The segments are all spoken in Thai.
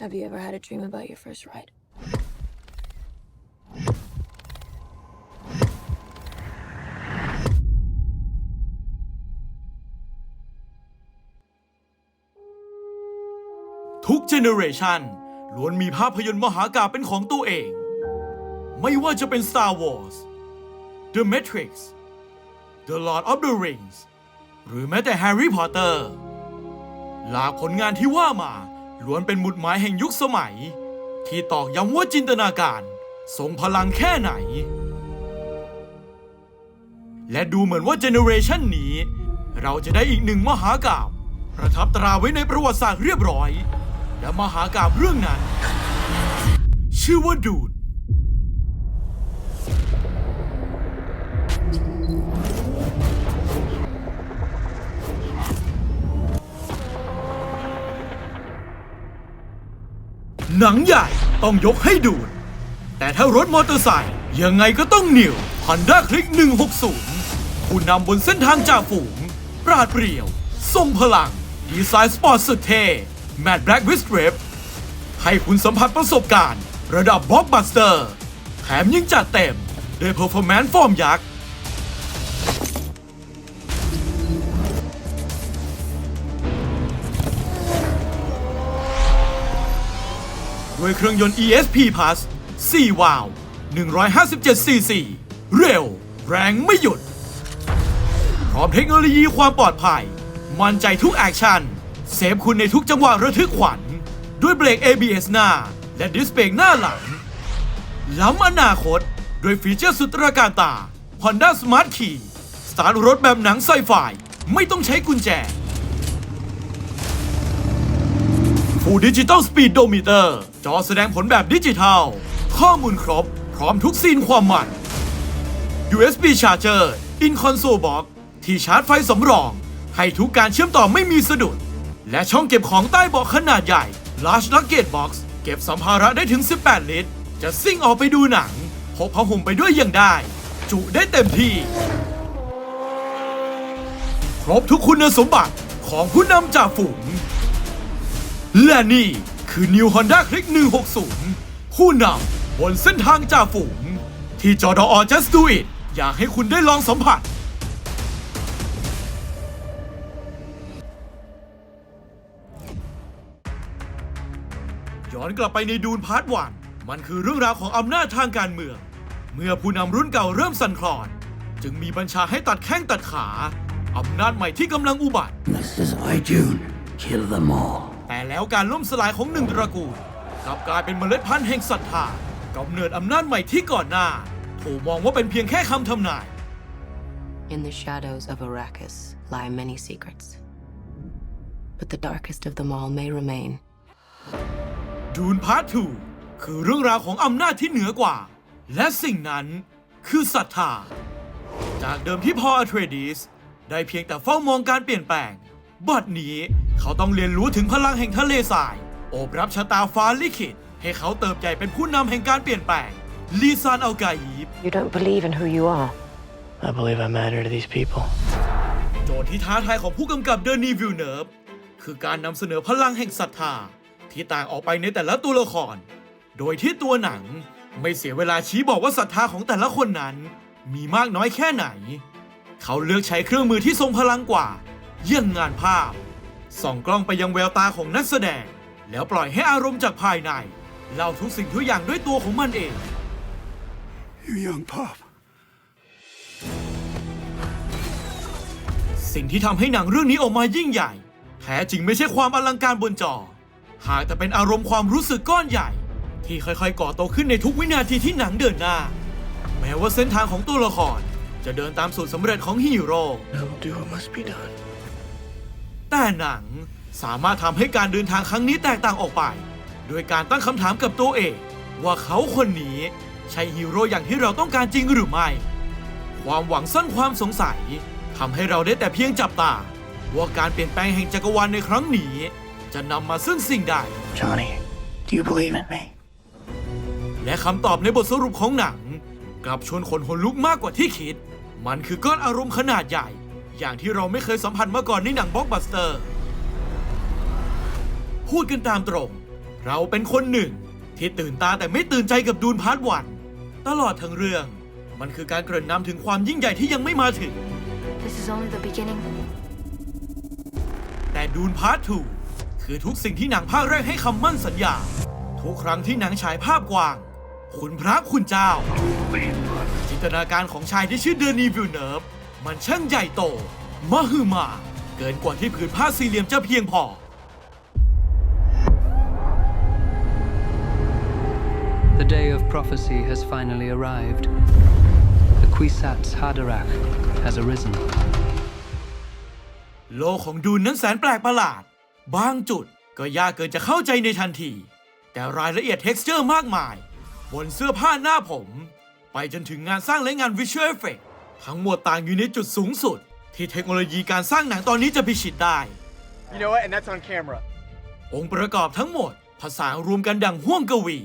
Have you ever had a dream about your first ride? ทุกเจเนอเรชันล้วนมีภาพยนตร์มหากาพย์เป็นของตัวเอง ไม่ว่าจะเป็น Star Wars The Matrix The Lord of the Rings หรือแม้แต่ Harry Potter หลากผลงานที่ว่ามา ล้วนเป็นหมุดหมายแห่งยุคสมัย ที่ตอกย้ำว่าจินตนาการทรงพลังแค่ไหน และดูเหมือนว่าเจเนอเรชันนี้ เราจะได้อีกหนึ่งมหากาบประทับตราไว้ในประวัติศาสตร์เรียบร้อย และมหากาบเรื่องนั้น ชื่อว่าดูน หนังใหญ่ต้องยกให้ดูนแต่ถ้ารถมอเตอร์ไซค์ยังไงก็ต้องเหนิว Honda Click 160 ผู้นำบนเส้นทางจ่าฝูง ปราดเปรียว ทรงพลัง ดีไซน์สปอร์ตสุดเท่แมทแบล็กวิสเ r ร p ให้คุณสัมผัสประสบการณ์ ระดับบล็อกบัสเตอร์ แถมยังจัดเต็มด้วยเพอร์ฟอร์แมนซ์ฟอร์มยักษ์ ด้วยเครื่องยนต์ ESP Plus 4 วาล์ว157 cc เร็ว แรงไม่หยุด พร้อมเทคโนโลยีความปลอดภัย มั่นใจทุกแอคชั่น เซฟคุณในทุกจังหวะระทึกขวัญ ด้วยเบรก ABS หน้า และดิสเบรกหน้าหลัง ล้ำอนาคต ด้วยฟีเจอร์สุดตระการตา Honda Smart Key สตาร์ทรถแบบหนังไซไฟไม่ต้องใช้กุญแจ ฟูดิจิตอลสปีดโดมิเตอร์จอแสดงผลแบบดิจิทัล ข้อมูลครบ พร้อมทุกซีนความมัน USB Charger in Console Box ที่ชาร์จไฟสำรอง ให้ทุกการเชื่อมต่อไม่มีสะดุด และช่องเก็บของใต้เบาะขนาดใหญ่ Large Luggage Box เก็บสัมภาระได้ถึง 18 ลิตร จะซิ่งออกไปดูหนังพกผ้าห่มไปด้วยยังได้ จุได้เต็มที่ ครบทุกคุณสมบัติของผู้นำจ่าฝูง และนี่คือ New Honda Click 160 ผู้นำบนเส้นทางจ่าฝูง ที่จอดอ Just Do It อยากให้คุณได้ลองสัมผัส ย้อนกลับไปในดูนพาร์ทวันมันคือเรื่องราวของอำนาจทางการเมือง เมื่อผู้นำรุ่นเก่าเริ่มสั่นคลอน จึงมีบัญชาให้ตัดแข้งตัดขา อำนาจใหม่ที่กำลังอุบัติ This is my Dune. Kill them all. แต่แล้วการล่มสลายของหนึ่งตระกูลกลับกลายเป็นเมล็ดพันธุ์แห่งศรัทธากำเนิดอำนาจใหม่ที่ก่อนหน้า ถูกมองว่าเป็นเพียงแค่คำทำนาย In the shadows of Arrakis lie many secrets. But the darkest of them all may remain. ดูนพาร์ท2คือเรื่องราวของอำนาจที่เหนือกว่า และสิ่งนั้นคือศรัทธา จากเดิมที่พออัเทรดิสได้เพียงแต่เฝ้ามองการเปลี่ยนแปลง บัดนี้ เขาต้องเรียนรู้ถึงพลังแห่งทะเลทราย โอบรับชะตาฟ้าลิขิต ให้เขาเติบใหญ่เป็นผู้นำแห่งการเปลี่ยนแปลงลีซานอัลกายีบ You don't believe in who you are. I believe I matter to these people. โจทย์ที่ท้าทายของผู้กำกับเดนีวิลเนิร์ฟคือการนำเสนอพลังแห่งศรัทธา ที่ต่างออกไปในแต่ละตัวละคร โดยที่ตัวหนังไม่เสียเวลาชี้บอกว่าศรัทธาของแต่ละคนนั้น มีมากน้อยแค่ไหน เขาเลือกใช้เครื่องมือที่ทรงพลังกว่า เยี่ยงงานภาพ ส่องกล้องไปยังแววตาของนักแสดง แล้วปล่อยให้อารมณ์จากภายในเล่าทุกสิ่งทุกอย่างด้วยตัวของมันเอง You young pup. สิ่งที่ทำให้หนังเรื่องนี้ออกมายิ่งใหญ่ แท้จริงไม่ใช่ความอลังการบนจอ หากแต่เป็นอารมณ์ความรู้สึกก้อนใหญ่ ที่ค่อยๆ ก่อโตขึ้นในทุกวินาทีที่หนังเดินหน้า แม้ว่าเส้นทางของตัวละคร จะเดินตามสูตรสำเร็จของฮีโร่ แต่หนังสามารถทำให้การเดินทางครั้งนี้แตกต่างออกไป โดยการตั้งคำถามกับตัวเอง ว่าเขาคนนี้ใช่ฮีโร่อย่างที่เราต้องการจริงหรือไม่ ความหวังซ่อนความสงสัยทำให้เราได้แต่เพียงจับตา ว่าการเปลี่ยนแปลงแห่งจักรวาลในครั้งนี้ จะนำมาซึ่งสิ่งใด Johnny, do you believe in me? และคำตอบในบทสรุปของหนัง กลับชวนคนหนลุกมากกว่าที่คิด มันคือก้อนอารมณ์ขนาดใหญ่ อย่างที่เราไม่เคยสัมผัสมาก่อนในหนังบล็อกบัสเตอร์ พูดกันตามตรง เราเป็นคนหนึ่ง ที่ตื่นตาแต่ไม่ตื่นใจกับดูนพาร์ทวัน ตลอดทั้งเรื่อง มันคือการเกริ่นนำถึงความยิ่งใหญ่ที่ยังไม่มาถึง This is only the beginning. แต่ดูนพาร์ท2คือทุกสิ่งที่หนังภาคแรกให้คำมั่นสัญญา ทุกครั้งที่หนังฉายภาพกว้าง คุณพระคุณเจ้า จินตนาการของชายที่ชื่อเดอร์นีวิลเนิร์ฟ มันช่างใหญ่โต มหึมา เกินกว่าที่ผืนผ้าสี่เหลี่ยมจะเพียงพอ The day of prophecy has finally arrived. The Kwisatz Haderach has arisen. โลกของดูนนั้นแสนแปลกประหลาด บางจุดก็ยากเกินจะเข้าใจในทันที แต่รายละเอียด t e x t อร์มากมาย บนเสื้อผ้าหน้าผม ไปจนถึงงานสร้างและงาน Visual Effect ทั้งหมดต่างอยู่ในจุดสูงสุด ที่เทคโนโลยีการสร้างหนังตอนนี้จะพิชิตได้ You know what? And that's on camera. องค์ประกอบทั้งหมด ผสานรวมกันดังห่วงกวี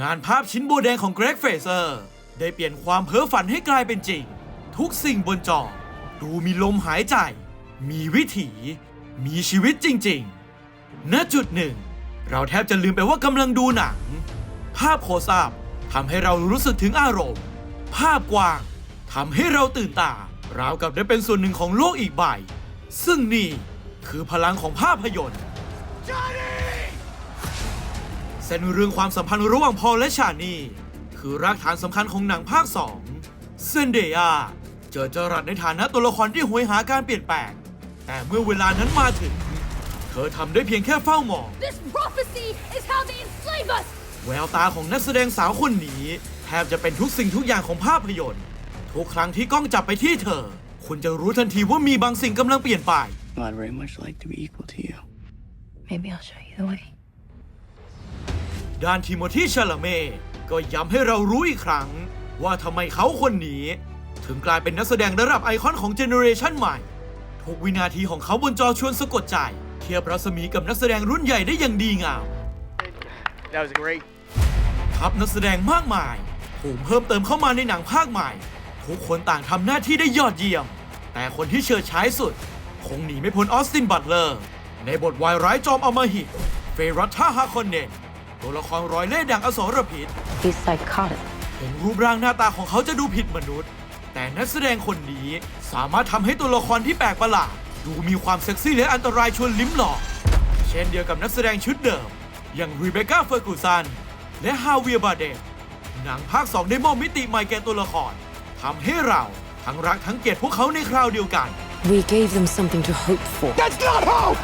งานภาพชิ้นโบแดงของเกรกเฟเซอร์ ได้เปลี่ยนความเพ้อฝันให้กลายเป็นจริง ทุกสิ่งบนจอ ดูมีลมหายใจ มีวิถี มีชีวิตจริงๆ ณจุดหนึ่ง เราแทบจะลืมไปว่ากำลังดูหนัง ภาพโคสอัพทำให้เรารู้สึกถึงอารมณ์ ภาพกว้าง ทำให้เราตื่นตาราวกับได้เป็นส่วนหนึ่งของโลกอีกใบ ซึ่งนี่คือพลังของภาพยนตร์เส้นเรื่องความสัมพันธ์ระหว่างพอลและชานีคือรากฐานสำคัญของหนังภาคสองเซนเดียเจอจรัสในฐานะตัวละครที่หวยหาการเปลี่ยนแปลง แต่เมื่อเวลานั้นมาถึง เธอทำได้เพียงแค่เฝ้ามอง This prophecy is how they enslave us! แววตาของนักแสดงสาวคนนี้แทบจะเป็นทุกสิ่งทุกอย่างของภาพยนตร์ ทุกครั้งที่กล้องจับไปที่เธอ คุณจะรู้ทันทีว่ามีบางสิ่งกำลังเปลี่ยนไป I'd very much like to be equal to you. Maybe I'll show you the way. ด้านทิโมธีชาลาเม่ก็ย้ำให้เรารู้อีกครั้ง ว่าทำไมเขาคนนี้ ถึงกลายเป็นนักแสดงระดับไอคอนของเจเนอเรชันใหม่ ทุกวินาทีของเขาบนจอชวนสะกดใจ เทียบรัศมีกับนักแสดงรุ่นใหญ่ได้อย่างดีงาม That was great. ทัพนักแสดงมากมายถูกเพิ่มเติมเข้ามาในหนังภาคใหม่ ทุกคนต่างทำหน้าที่ได้ยอดเยี่ยม แต่คนที่เฉิดฉายสุด คงหนีไม่พ้นออสตินบัตเลอร์ ในบทวายร้ายจอมอำมหิตเฟรัตท่าฮาคอนเนตตัวละครร้อยเล่ห์ดังอสรพิษ He's psychotic. ถึงรูปร่างหน้าตาของเขาจะดูผิดมนุษย์ แต่นักแสดงคนนี้สามารถทำให้ตัวละครที่แปลกประหลาดดูมีความเซ็กซี่และอันตรายชวนลิ้มหลอก เช่นเดียวกับนักแสดงชุดเดิม อย่างรีเบคก้าเฟอร์กูสันและฮาเวียร์บาเดตหนังภาค 2 ได้มอบมิติใหม่แก่ตัวละคร ทำให้เราทั้งรักทั้งเกลียดพวกเขาในคราวเดียวกัน We gave them something to hope for. That's not hope!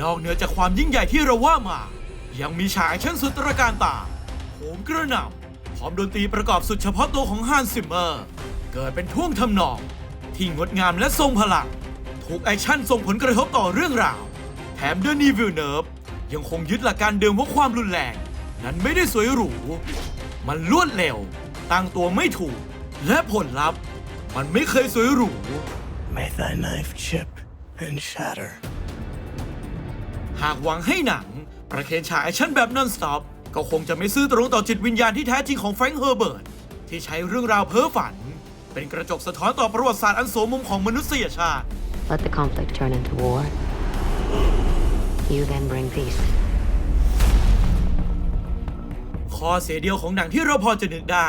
นอกเหนือจากความยิ่งใหญ่ที่เราว่ามา ยังมีฉากแอคชั่นสุดตระการตาโหมกระหน่ำพร้อมดนตรีประกอบสุดเฉพาะตัวของฮันซิมเมอร์ เกิดเป็นท่วงทำนอง ที่งดงามและทรงพลังทุกแอคชั่นส่งผลกระทบต่อเรื่องราว แถมเดนีวิลเนิร์ฟยังคงยึดหลักการเดิมว่าความรุนแรง นั้นไม่ได้สวยหรู มันรวดเร็ว ตั้งตัวไม่ถูก และผลลัพธ์มันไม่เคยสวยหรู May thy knife chip and shatter. หากหวังให้หนัง ประเคนฉากแอคชั่นแบบนอนสต็อป ก็คงจะไม่ซื่อตรงต่อจิตวิญญาณที่แท้จริงของแฟรงค์เฮอร์เบิร์ตที่ใช้เรื่องราวเพ้อฝัน เป็นกระจกสะท้อนต่อประวัติศาสตร์อันโสมมุมของมนุษยชาติ Let the conflict turn into war. You then bring peace. ข้อเสียเดียวของหนังที่เราพอจะนึกได้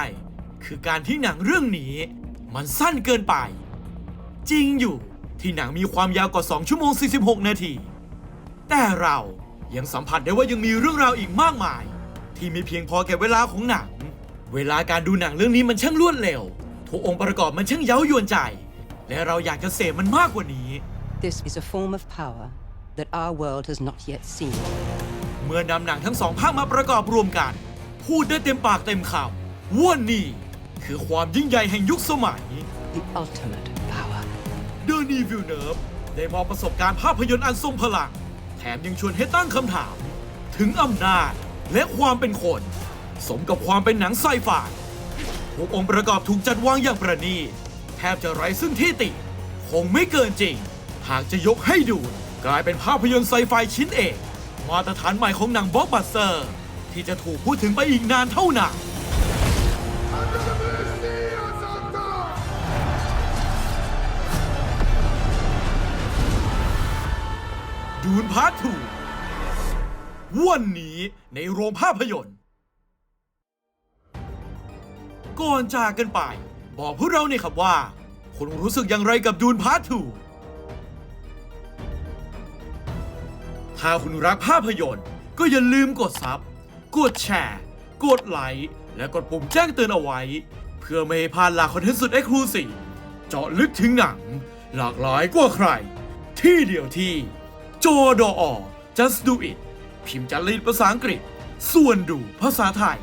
คือการที่หนังเรื่องนี้ มันสั้นเกินไป จริงอยู่ที่หนังมีความยาวกว่า 2 ชั่วโมง 46 นาที แต่เรายังสัมผัสได้ว่ายังมีเรื่องราวอีกมากมาย ที่ไม่เพียงพอแก่เวลาของหนัง เวลาการดูหนังเรื่องนี้มันช่างรวดเร็ว ทุกองค์ประกอบมันช่างเย้ายวนใจ และเราอยากจะเสพมันมากกว่านี้ This is a form of power that our world has not yet seen. เมื่อนำหนังทั้งสองภาคมาประกอบรวมกัน พูดได้เต็มปากเต็มคำว่านี่ คือความยิ่งใหญ่แห่งยุคสมัย The ultimate power. เดอร์นีวิลเนิร์ฟได้มอบประสบการณ์ภาพยนตร์อันทรงพลัง แถมยังชวนให้ตั้งคำถาม ถึงอำนาจและความเป็นคน สมกับความเป็นหนังไซไฟทุกองค์ประกอบถูกจัดวางอย่างประณีตแทบจะไร้ซึ่งที่ติ คงไม่เกินจริง หากจะยกให้ดู กลายเป็นภาพยนตร์ไซไฟชิ้นเอก มาตรฐานใหม่ของหนังบล็อกบัสเตอร์ ที่จะถูกพูดถึงไปอีกนานเท่านาน Under the sea, Asanta! ดูนพาร์ทูวันนี้ในโรงภาพยนตร์ ก่อนจากกันไป บอกพวกเราเนี่ยครับว่า คุณรู้สึกอย่างไรกับดูนพาร์ททูถ้าคุณรักภาพยนตร์ ก็อย่าลืมกดซับ กดแชร์ กดไลค์ และกดปุ่มแจ้งเตือนเอาไว้ เพื่อไม่ให้พลาดหลากคอนเทนต์สุดเอ็กซ์คลูซีฟเจาะลึกถึงหนัง หลากหลายกว่าใคร ที่เดียวที่จอดอ just do it พิมพ์จารีตภาษาอังกฤษ ส่วนดูภาษาไทย